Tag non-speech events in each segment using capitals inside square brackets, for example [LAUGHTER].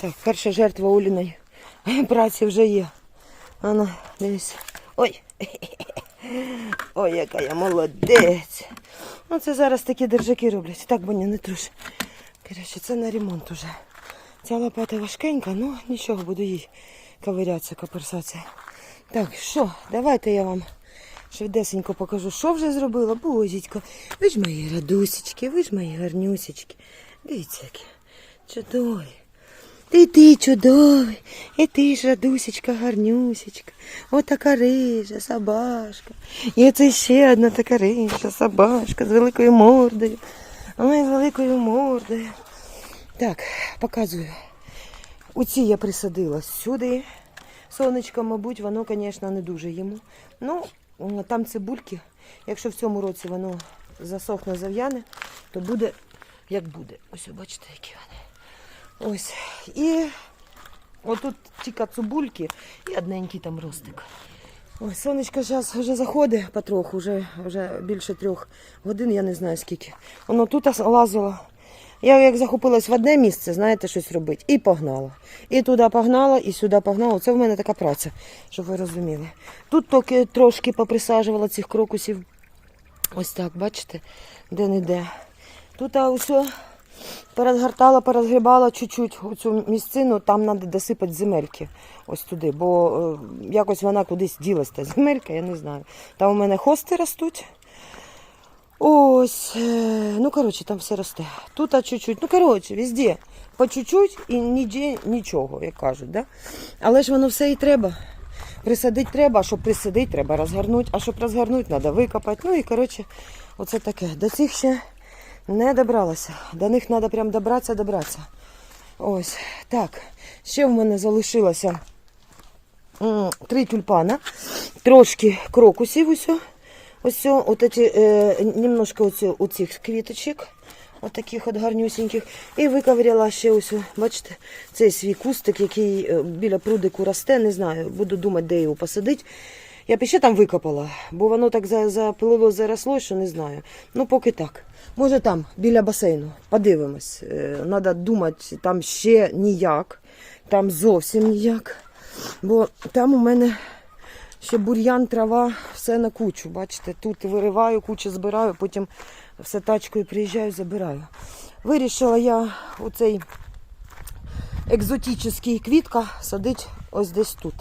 Так, перша жертва Оліної [LAUGHS] праці вже є. Ано, дивись. Ой. [LAUGHS] Ой, яка я молодець. Ну, це зараз такі держаки роблять. Так, Боня, не труш. Коротше, це на ремонт уже. Ця лопата важкенька, ну нічого, буду їй ковирятися, коперсатися. Так, що, давайте я вам швидесенько покажу, що вже зробила. Бозітько, ви ж мої радусечки, ви ж мої гарнюсечки. Дивіться, які чудові. Ти ти чудовий, і ти ж радусечка, гарнюсечка. Отака рижа, собашка. І оце ще одна така рижа, собашка з великою мордою. Ой, з великою мордою. Так, показую. Оці я присадила сюди. Сонечко, мабуть, воно, звісно, не дуже йому. Ну, там цибульки. Якщо в цьому році воно засохне, зав'яне, то буде як буде. Ось, бачите, які вони. Ось. І отут тільки цибульки і одненький там ростик. Ой, сонечко зараз вже заходить потроху, вже, вже більше трьох годин, я не знаю скільки. Воно тут лазило. Я як захопилась в одне місце, знаєте, щось робити, і погнала. І туди погнала, і сюди погнала. Це в мене така праця, щоб ви розуміли. Тут тільки трошки поприсаджувала цих крокусів. Ось так, бачите, де-не-де. Тут а, усе перезгортала, перезгрібала чуть-чуть цю місцину, там треба досипати земельки. Ось туди, бо е, якось вона кудись ділась, та земелька, я не знаю. Там у мене хости ростуть. Ось, е, ну коротше, там все росте. Тут чуть-чуть, ну коротше, везде. По чуть-чуть і ніде нічого, як кажуть. Да? Але ж воно все і треба. Присадити треба, а щоб присадити, треба розгорнути, а щоб розгорнути, треба викопати. Ну і коротше, оце таке. До цих ще не добралася. До них треба прям добратися, добратися. Ось. Так. Ще в мене залишилося три тюльпана, трошки крокусів. Ось о, от эти, е, немножко оці, оцих квіточок, от таких от гарнюсіньких. І виковиряла ще ось, бачите, цей свій кустик, який е, біля прудику росте, не знаю, буду думати, де його посадити. Я б ще там викопала, бо воно так за- запилило, заросло, що не знаю. Ну, поки так. Може там, біля басейну. Подивимось. Треба думати, там ще ніяк, там зовсім ніяк. Бо там у мене ще бур'ян, трава, все на кучу. Бачите, тут вириваю, кучу збираю, потім все тачкою приїжджаю, забираю. Вирішила я оцей екзотичний квітка садити ось десь тут.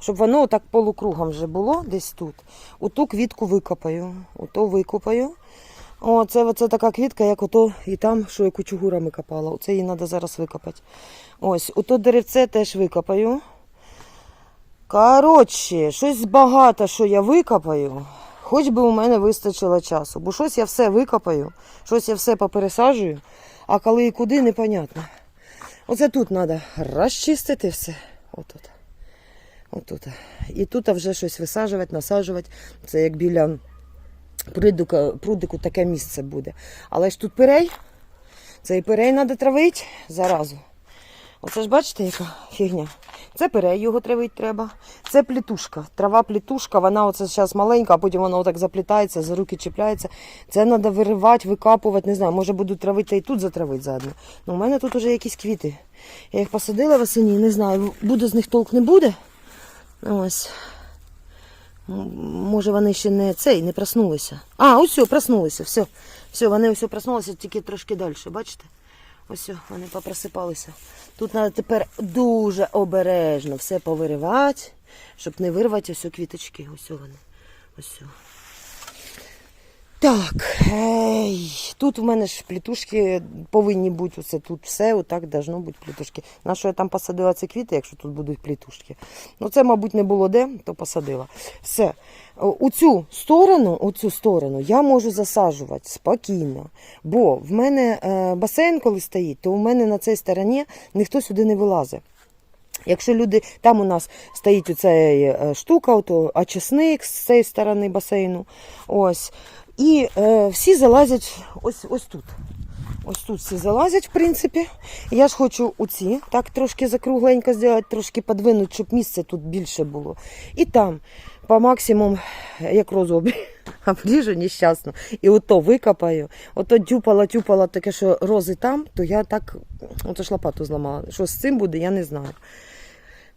Щоб воно отак полукругом вже було десь тут. Оту квітку викопаю. Ото викопаю. О, це оце така квітка, як ото і там, що я кучугурами копала. Оце її треба зараз викопати. Ось, ото деревце теж викопаю. Коротше, щось багато, що я викопаю, хоч би у мене вистачило часу. Бо щось я все викопаю, щось я все попересаджую, а коли і куди, непонятно. Оце тут треба розчистити все. Отут. Отут. І тут вже щось висаджувати, насаджувати. Це як біля прудика, прудику таке місце буде. Але ж тут пирей. Цей пирей треба травити заразу. Оце ж бачите, яка фігня. Це пирей, його травити треба. Це плітушка. Трава плітушка, вона оце зараз маленька, а потім вона отак заплітається, за руки чіпляється. Це треба виривати, викапувати, не знаю, може буду травити і тут затравити заодно. Ну, у мене тут вже якісь квіти. Я їх посадила восені, не знаю, буде з них толк не буде. Ось. М, Може вони ще не цей, не проснулися. А, ось проснулися, все. Все, вони ось проснулися, тільки трошки далі, бачите? Ось вони попросипалися. Тут треба тепер дуже обережно все повиривати, щоб не вирвати ось квіточки. Ось вони. Ось. Так, ей, тут в мене ж плітушки повинні бути оце тут все, отак должно бути плітушки. На що я там посадила ці квіти, якщо тут будуть плітушки? Ну це, мабуть, не було де, то посадила. Все. У цю сторону, у цю сторону я можу засаджувати спокійно. Бо в мене е, басейн, коли стоїть, то у мене на цій стороні ніхто сюди не вилазить. Якщо люди, там у нас стоїть оця е, штука, ото очисник з цієї сторони басейну. Ось. І е, всі залазять ось, ось тут. Ось тут всі залазять, в принципі. Я ж хочу оці так трошки закругленько зробити, трошки подвинути, щоб місце тут більше було. І там по максимуму, як розобрі. [LAUGHS] обріжу нещасно. І ото викопаю. Ото тюпала, тюпала таке, що рози там, то я так, ото ж лопату зламала. Що з цим буде, я не знаю.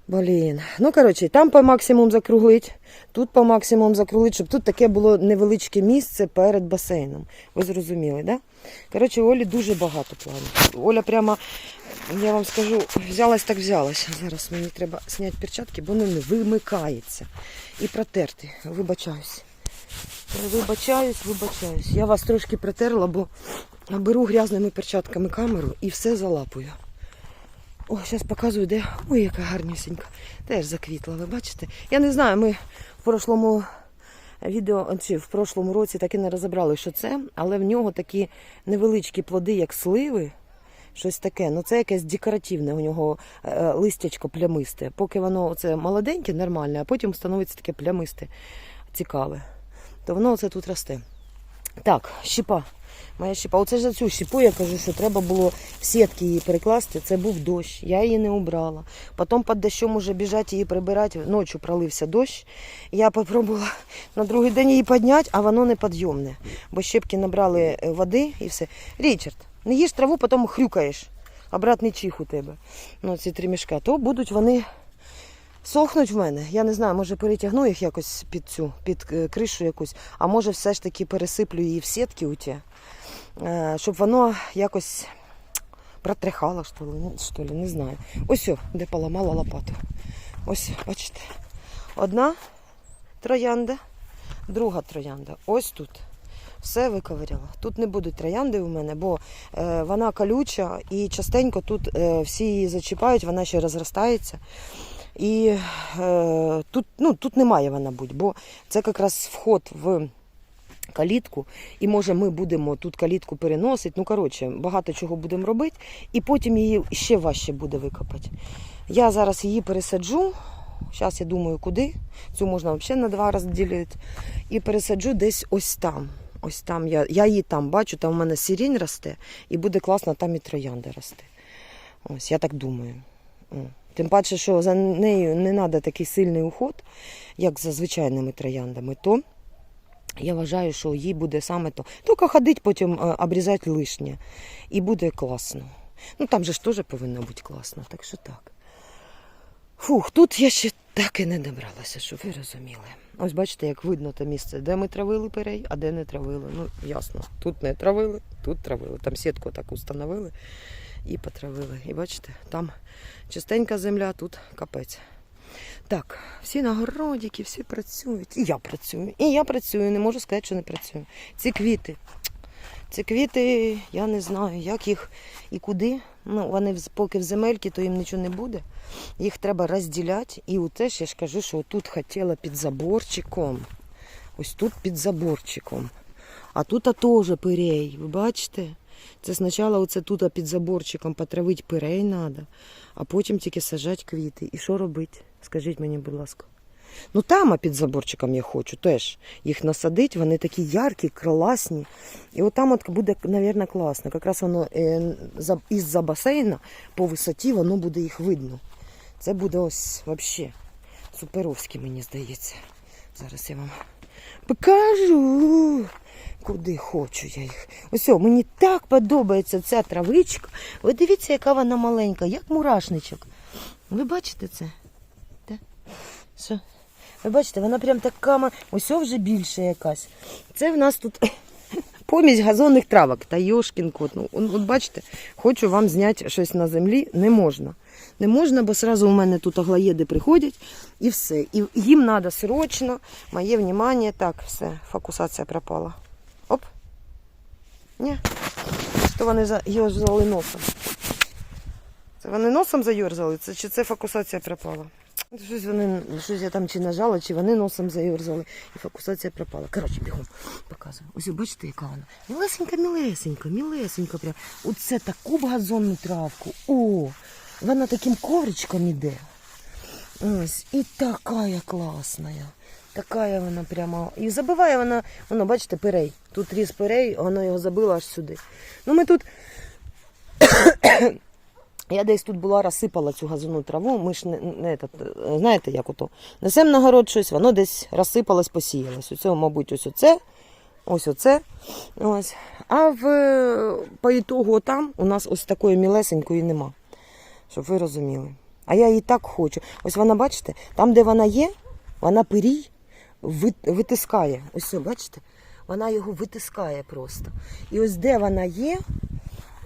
Блін. Ну, коротше, там по максимум закруглить, тут по максимум закруглить, щоб тут таке було невеличке місце перед басейном. Ви зрозуміли, да? Коротше, Олі дуже багато планів. Оля прямо, я вам скажу, взялась так взялась. Зараз мені треба зняти перчатки, бо воно не вимикається. І протерти. Вибачаюсь. Вибачаюсь, вибачаюсь. Я вас трошки протерла, бо беру грязними перчатками камеру і все залапую. О, зараз показую, де. Ой, яка гарнюсінька. Теж заквітла, ви бачите? Я не знаю, ми в прошлому відео чи в прошлому році так і не розібрали, що це, але в нього такі невеличкі плоди, як сливи. Щось таке, ну це якесь декоративне у нього е, листячко плямисте. Поки воно це молоденьке, нормальне, а потім становиться таке плямисте, цікаве. То воно оце тут росте. Так, щіпа. Моя щіпа. Оце ж за цю щіпу я кажу, що треба було в сітки її перекласти. Це був дощ. Я її не убрала. Потім під дощом уже біжати її прибирати. Ночі пролився дощ. Я попробувала на другий день її підняти, а воно не підйомне. Бо щепки набрали е, води і все. Річард, не їж траву, потім хрюкаєш. Обратний чих у тебе. Ну, ці три мішка. То будуть вони сохнуть в мене. Я не знаю, може перетягну їх якось під цю, під е, кришу якусь, а може все ж таки пересиплю її в сітки у ті, щоб воно якось протряхало, що ли, ну, що ли, не знаю. Ось, де поламала лопату. Ось, бачите. Одна троянда, друга троянда. Ось тут. Все виковиряла. Тут не будуть троянди у мене, бо е, вона колюча і частенько тут е, всі її зачіпають, вона ще розростається. І е, тут, ну, тут не має вона бути, бо це якраз вход в калітку. І може ми будемо тут калітку переносити. Ну, коротше, багато чого будемо робити, і потім її ще важче буде викопати. Я зараз її пересаджу. Зараз я думаю, куди. Цю можна взагалі на два розділити. І пересаджу десь ось там. Ось там я, я її там бачу, там у мене сирінь росте, і буде класно, там і троянда росте. Ось, я так думаю. Тим паче, що за нею не треба такий сильний уход, як за звичайними трояндами, то я вважаю, що їй буде саме то. Тільки ходить, потім е, обрізати лишнє. І буде класно. Ну там же ж теж повинно бути класно, так що так. Фух, тут я ще так і не добралася, щоб ви розуміли. Ось бачите, як видно те місце, де ми травили перей, а де не травили. Ну, ясно. Тут не травили, тут травили. Там сітку так установили і потравили. І бачите, там чистенька земля, тут капець. Так, всі на городики, всі працюють. І я працюю. І я працюю, не можу сказати, що не працюю. Ці квіти. Ці квіти, я не знаю, як їх і куди. Ну, вони поки в земельки, то їм нічого не буде. Їх треба розділяти. І от теж я ж кажу, що тут хотіла під заборчиком. Ось тут під заборчиком. А тут теж пирей. Ви бачите? Це спочатку оце тут під заборчиком потравити пирей треба, а потім тільки сажати квіти. І що робити? Скажіть мені, будь ласка. Ну там, а під заборчиком я хочу теж їх насадити, вони такі яркі, класні. І от там от буде, мабуть, класно. Якраз воно е, із-за басейна по висоті воно буде їх видно. Це буде ось взагалі суперовське, мені здається. Зараз я вам покажу, куди хочу я їх. Ось, мені так подобається ця травичка. Ви дивіться, яка вона маленька, як мурашничок. Ви бачите це? Що? Ви бачите, вона прям така, ось вже більше якась. Це в нас тут [LAUGHS] помість газонних травок. Та йошкін кот. Ну, от, бачите, хочу вам зняти щось на землі. Не можна. Не можна, бо сразу у мене тут аглоєди приходять і все. І їм треба срочно моє внимание. Так, все, фокусація пропала. Оп. Ні. Що вони зайорзали носом? Це вони носом зайорзали? Це, чи це фокусація пропала? Щось вони, щось я там чи нажала, чи вони носом зайорзали, і фокусація пропала. Коротше, бігом показую. Ось бачите, яка вона. Мілесенька, мілесенька, мілесенька. Прям. Оце таку газонну травку. О, вона таким ковричком іде. Ось, і така класна. Така вона прямо. І забиває вона, воно, бачите, пирей. Тут ріс пирей, воно його забило аж сюди. Ну ми тут Я десь тут була, розсипала цю газону траву. Ми ж не, не е, знаєте, як ото. Несемо на город щось, воно десь розсипалось, посіялось. Оце, мабуть, ось оце, ось оце. Ось. А в, по ітогу там у нас ось такої мілесенької нема. Щоб ви розуміли. А я її так хочу. Ось вона, бачите, там, де вона є, вона пирій витискає. Ось, бачите? Вона його витискає просто. І ось де вона є,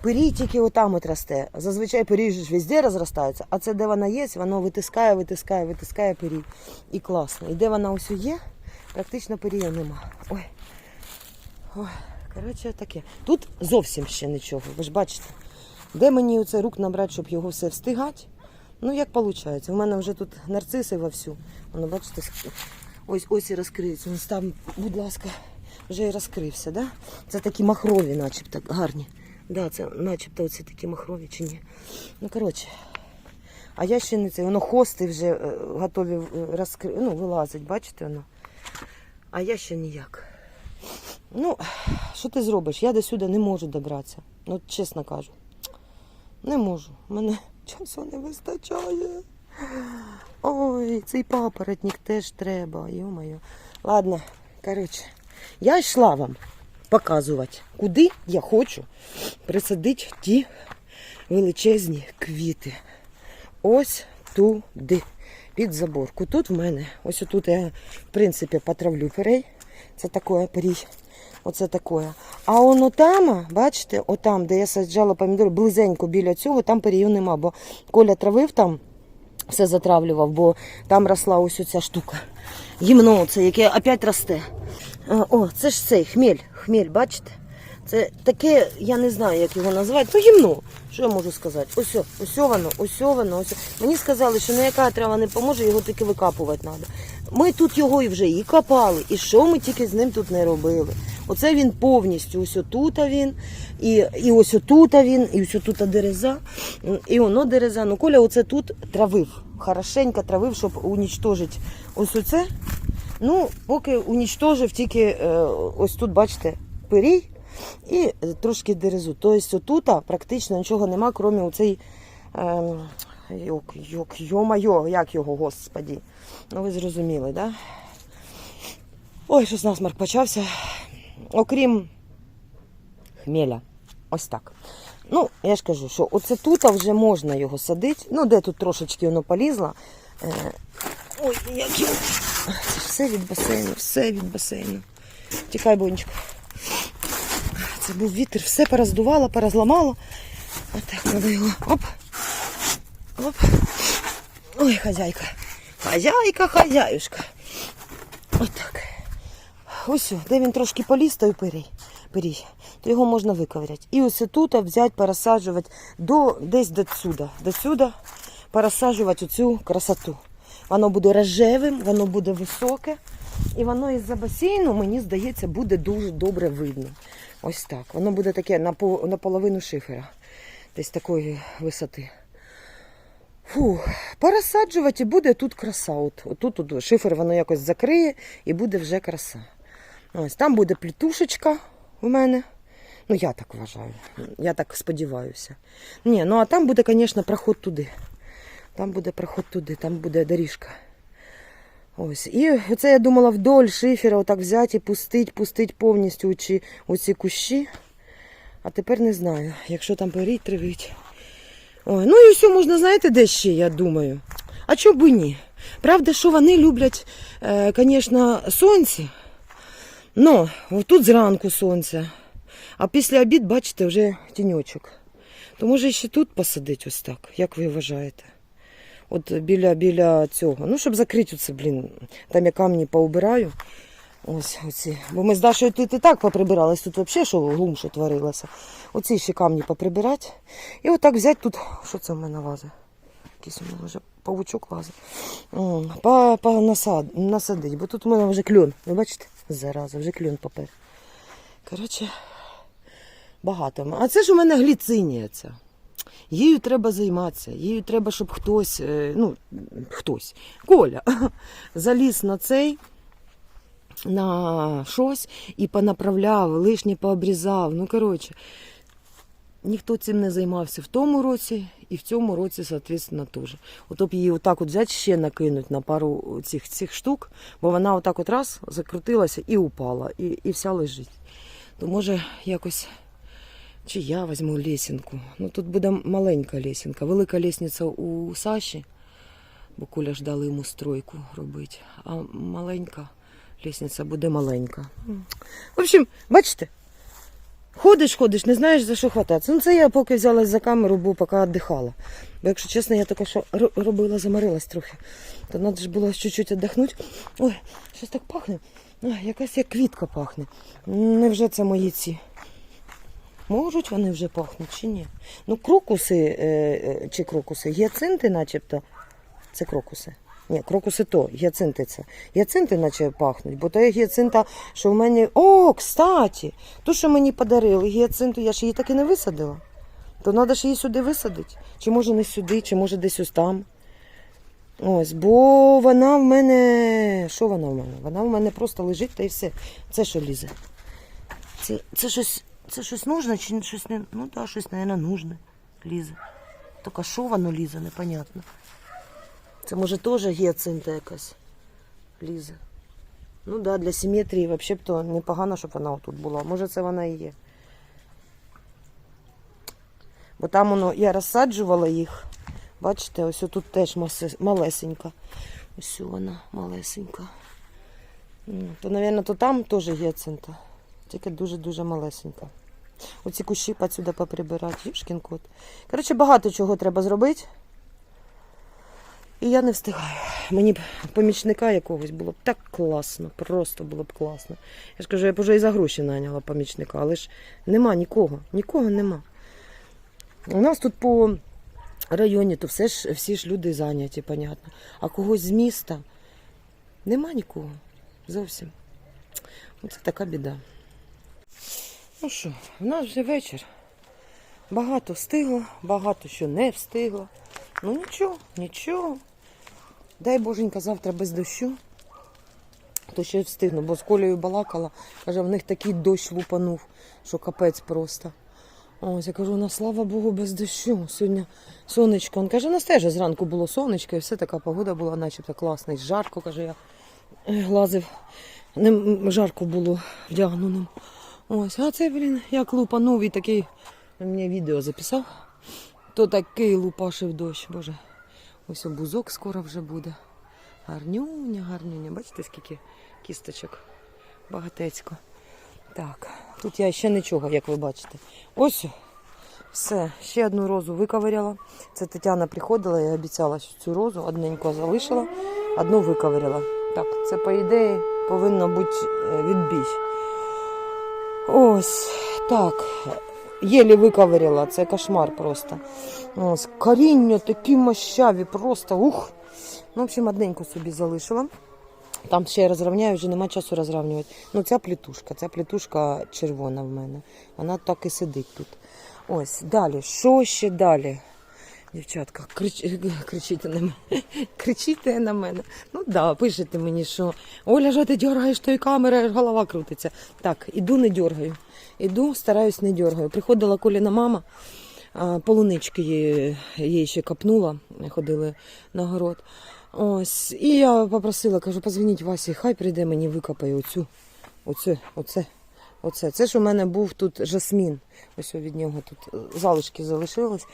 пирій тільки отам от росте. Зазвичай пирій ж везде розростається, а це де вона є, воно витискає, витискає, витискає пирій. І класно. І де вона ось є, практично пирія нема. Ой. Ой, коротше, таке. Тут зовсім ще нічого. Ви ж бачите, де мені оце рук набрати, щоб його все встигати. Ну, як виходить? У мене вже тут нарциси вовсю. Воно, бачите, ось ось і розкриється. Ось там, будь ласка, вже і розкрився, да? Це такі махрові, начебто, гарні. Да, це начебто оці такі махрові чи ні. Ну, коротше. А я ще не це. Воно хости вже е, готові е, розкри... ну, вилазить, бачите воно. А я ще ніяк. Ну, що ти зробиш? Я до сюди не можу добратися. Ну, чесно кажу. Не можу. Мене [LAUGHS] часу не вистачає. Ой, цей папоротник теж треба. Йо-моє. Ладно, коротше, я йшла вам показувати, куди я хочу присадити ті величезні квіти. Ось туди, під заборку. Тут в мене, ось тут я, в принципі, потравлю перей. Це таке перій. Оце таке. А воно там, бачите, отам, де я саджала помідори, близенько біля цього, там перію нема, бо Коля травив там, все затравлював, бо там росла ось оця штука. Гімно це, яке опять росте. О, це ж цей хмель, хмель, бачите? Це таке, я не знаю, як його назвати. Ну, гімно. Що я можу сказати? Ось, ось воно, ось воно, ось. Мені сказали, що ніяка трава не поможе, його тільки викапувати треба. Ми тут його і вже і копали, і що ми тільки з ним тут не робили. Оце він повністю, ось отут він, і, і ось отут він, і ось отут дереза, і воно дереза. Ну, Коля оце тут травив, хорошенько травив, щоб унічтожити ось оце. Ну, поки унічтожив тільки е, ось тут, бачите, пирій і трошки дерезу. Тобто отут практично нічого нема, крім оцей. Ем, йок, йо-майо, як його, господі. Ну ви зрозуміли, так? Да? Ой, щось насмарк почався. Окрім хмеля. Ось так. Ну, я ж кажу, що оце тут вже можна його садити. Ну, де тут трошечки воно полізло. Е, Ой, як його. Все від басейну, все від басейну. Тікай, бонечко. Це був вітер, все пороздувало, порозламало. Отак треба його. Оп. Оп. Ой, хазяйка. Хазяйка, хазяюшка. Отак. Ось, де він трошки поліз, той пирій, пирій, то його можна виковиряти. І ось тут взяти, пересаджувати до, десь до сюди. До сюди пересаджувати оцю красоту. Воно буде рожевим, воно буде високе. І воно із-за басейну, мені здається, буде дуже добре видно. Ось так. Воно буде таке наполовину шифера. Десь такої висоти. Фу, пересаджувати буде тут краса. От, тут, тут шифер воно якось закриє і буде вже краса. Ось там буде плітушечка у мене. Ну, я так вважаю. Я так сподіваюся. Ні, ну а там буде, звісно, проход туди. Там буде проход туди, там буде доріжка. Ось. І оце я думала вдоль шифера отак взяти і пустить, пустить повністю оці, оці кущі. А тепер не знаю, якщо там періть, тривить. Ой, ну і все можна, знаєте, де ще, я думаю. А чого б і ні? Правда, що вони люблять, е, звісно, сонце. Ну, тут зранку сонце. А після обід, бачите, вже тіньочок. То може ще тут посадити ось так, як ви вважаєте? От біля, біля цього. Ну, щоб закрити оце, блін, там я камні поубираю. Ось оці. Бо ми з Дашою тут і так поприбирались, тут взагалі що глум, що творилося. Оці ще камні поприбирати. І отак взяти тут. Що це в мене лазить? Якийсь у мене вже павучок лазить. Насадить, бо тут у мене вже кльон. Ви бачите? Зараза, вже кльон попер. Коротше, багато. А це ж у мене гліцинія ця. Їю треба займатися, їю треба, щоб хтось, е, ну, хтось, Коля, [LAUGHS] заліз на цей, на щось і понаправляв, лишнє пообрізав. Ну, коротше, ніхто цим не займався в тому році, і в цьому році, соответственно, теж. Ото б її отак от взяти ще накинуть на пару цих, цих штук, бо вона отак от раз закрутилася і упала, і, і вся лежить. То може якось. Чи я візьму лесінку. Ну тут буде маленька лесінка. Велика лісниця у Саші, бо Коля ж дали йому стройку робити. А маленька лісниця буде маленька. В общем, бачите, ходиш, ходиш, не знаєш за що хвататися. Ну це я поки взялась за камеру, бо поки віддихала. Бо якщо чесно, я тільки що робила, замарилась трохи. То треба ж було чуть-чуть віддихнути. Ой, щось так пахне. Ой, якась як квітка пахне. Невже це мої ці? Можуть вони вже пахнуть чи ні? Ну, крокуси е, е, чи крокуси, гіацинти начебто. Це крокуси. Ні, крокуси то, гіацинти це. Гіацинти наче пахнуть, бо то є гіацинта, що в мене. О, кстати! То, що мені подарили, гіацинту, я ж її так і не висадила. То треба ж її сюди висадити. Чи може не сюди, чи може десь ось там. Ось, бо вона в мене. Що вона в мене? Вона в мене просто лежить та і все. Це що лізе? Це, це щось. Це щось нужне чи щось не. Ну так, щось, мабуть, нужне лізе. Тільки що воно лізе, непонятно. Це може теж гіацинта якась лізе. Ну так, да, для симетрії взагалі б то непогано, щоб вона отут була. Може це вона і є. Бо там воно, я розсаджувала їх. Бачите, ось тут теж малесенька. Ось вона малесенька. То, мабуть, то там теж гіацинта. Тільки дуже-дуже малесенька. Оці кущі сюди поприбирати, юшкін кот. Коротше, багато чого треба зробити. І я не встигаю. Мені б помічника якогось було б так класно, просто було б класно. Я ж кажу, я б вже і за гроші наняла помічника, але ж нема нікого, нікого нема. У нас тут по районі, то все ж, всі ж люди зайняті, понятно. А когось з міста нема нікого. Зовсім. Оце така біда. Ну що, в нас вже вечір. Багато встигло, багато що не встигло. Ну нічого, нічого. Дай боженька завтра без дощу. То ще встигну, бо з Колею балакала. Каже, в них такий дощ лупанув, що капець просто. Ось я кажу, ну слава Богу, без дощу. Сьогодні сонечко. Він каже, у нас теж зранку було сонечко, і все така погода була, начебто класна. І жарко, каже, я глазив. Не жарко було вдягненим. Ось, а це, блін, як лупанув і такий. Він мені відео записав. То такий лупашив дощ, боже. Ось бузок скоро вже буде. Гарнюня, гарнюня. Бачите, скільки кісточок? Багатецько. Так, тут я ще нічого, як ви бачите. Ось все, ще одну розу виковиряла. Це Тетяна приходила і обіцяла, що цю розу одненько залишила, одну виковиряла. Так, це по ідеї повинно бути е, відбій. Ось так. Єлі виковиряла, це кошмар просто. Ось, коріння такі мощаві, просто ух. Ну, в общем, одненьку собі залишила. Там ще я розрівняю, вже нема часу розрівнювати. Ну, ця плітушка, ця плітушка червона в мене. Вона так і сидить тут. Ось, далі. Що ще далі? Дівчатка, крич... [LAUGHS] кричите на мене. [LAUGHS] Кричите на мене. Ну так, да, пишете мені, що Оля, що ти дергаєш тої камери, аж голова крутиться. Так, іду, не дергаю. Іду, стараюсь, не дергаю. Приходила Коліна мама, полунички їй, їй ще капнула, ходили на город. Ось, і я попросила, кажу, позвоніть Васі, хай прийде мені викопає оцю, оце, оце, оце. Це ж у мене був тут жасмін. Ось від нього тут е, залишки залишились.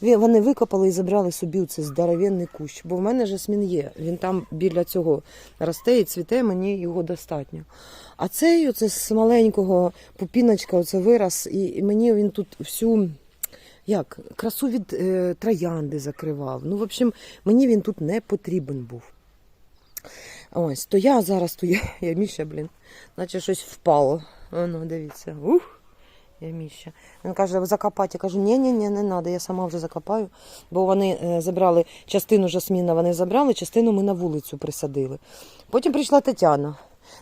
Вони викопали і забрали собі оцей здоровенний кущ. Бо в мене жасмін є. Він там біля цього росте і цвіте, мені його достатньо. А цей оце з маленького пупіночка, оце вираз, і, мені він тут всю. Як красу від е, троянди закривав. Ну, в общем, мені він тут не потрібен був. Ось, то я зараз то я, я блін, наче щось впало. Воно, дивіться. Ух, я міща. Він каже, закопати. Я кажу, ні, ні, ні, не треба, я сама вже закопаю. Бо вони е, забрали частину жасміна, вони забрали, частину ми на вулицю присадили. Потім прийшла Тетяна.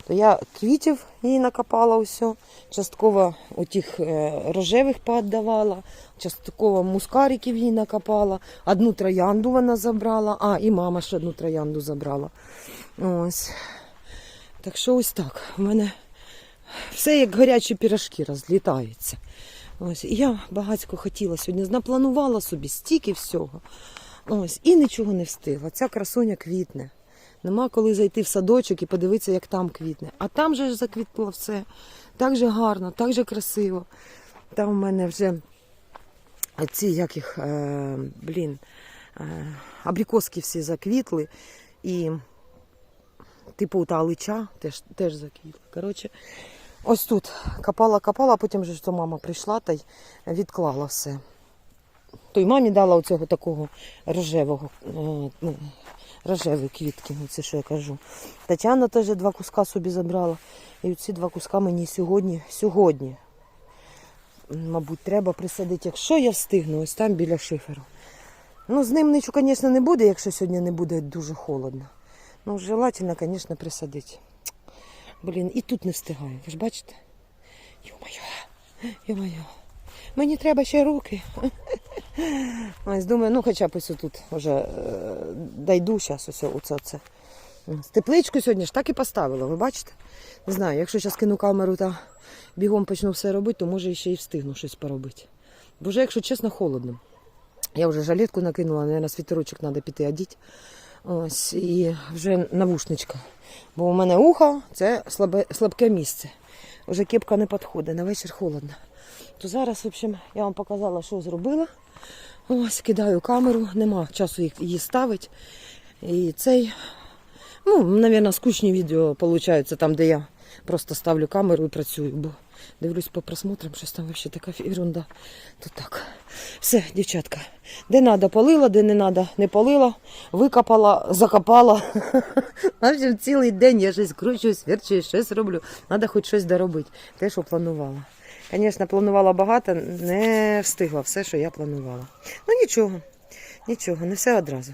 То я квітів їй накопала усе, частково отих е, рожевих поотдавала, частково мускариків їй накопала, одну троянду вона забрала, а і мама ще одну троянду забрала. Ось. Так що ось так. У мене все як гарячі пірожки розлітається. Ось, і я багатько хотіла сьогодні, напланувала собі стільки всього. Ось, і нічого не встигла. Ця красуня квітне. Нема коли зайти в садочок і подивитися, як там квітне. А там же ж заквітло все. Так же гарно, так же красиво. Там в мене вже ці як е, блін, е, абрикоски всі заквітли. І типу та алича теж, теж заквітла. Коротше, ось тут копала, копала, а потім же ж то мама прийшла та й відклала все. То й мамі дала оцього такого рожевого, е, ну, рожевої квітки, ну, це що я кажу. Тетяна теж два куска собі забрала. І ці два куска мені сьогодні, сьогодні, мабуть, треба присадити, якщо я встигну, ось там біля шиферу. Ну, з ним нічого, звісно, не буде, якщо сьогодні не буде дуже холодно. Ну, желательно, звісно, присадити. Блін, і тут не встигаю. Ви ж бачите? Йо-моє, йо-моє. Мені треба ще руки. [LAUGHS] Ось думаю, ну хоча б ось тут вже е, дойду зараз ось оце. оце. Тепличку сьогодні ж так і поставила, ви бачите? Не знаю, якщо зараз кину камеру та бігом почну все робити, то може ще й встигну щось поробити. Бо вже, якщо чесно, холодно. Я вже жалетку накинула, наверное, світерочок треба піти одіти. Ось, і вже навушничка. Бо у мене ухо це слабе, слабке місце. Вже кепка не підходить, на вечір холодно. То зараз, в общем, я вам показала, що зробила. Ось, кидаю камеру, нема часу її ставити. І цей, ну, мабуть, скучні відео виходить, там, де я просто ставлю камеру і працюю. Бо дивлюсь по просмотрам, щось там взагалі така ерунда. То так. Все, дівчатка. Де треба полила, де не треба не полила, викопала, закопала. [LAUGHS] Общем, цілий день я щось кручусь, верчусь, щось роблю. Треба хоч щось доробити. Те, що планувала. Звісно, планувала багато, не встигла все, що я планувала. Ну нічого, нічого, не все одразу.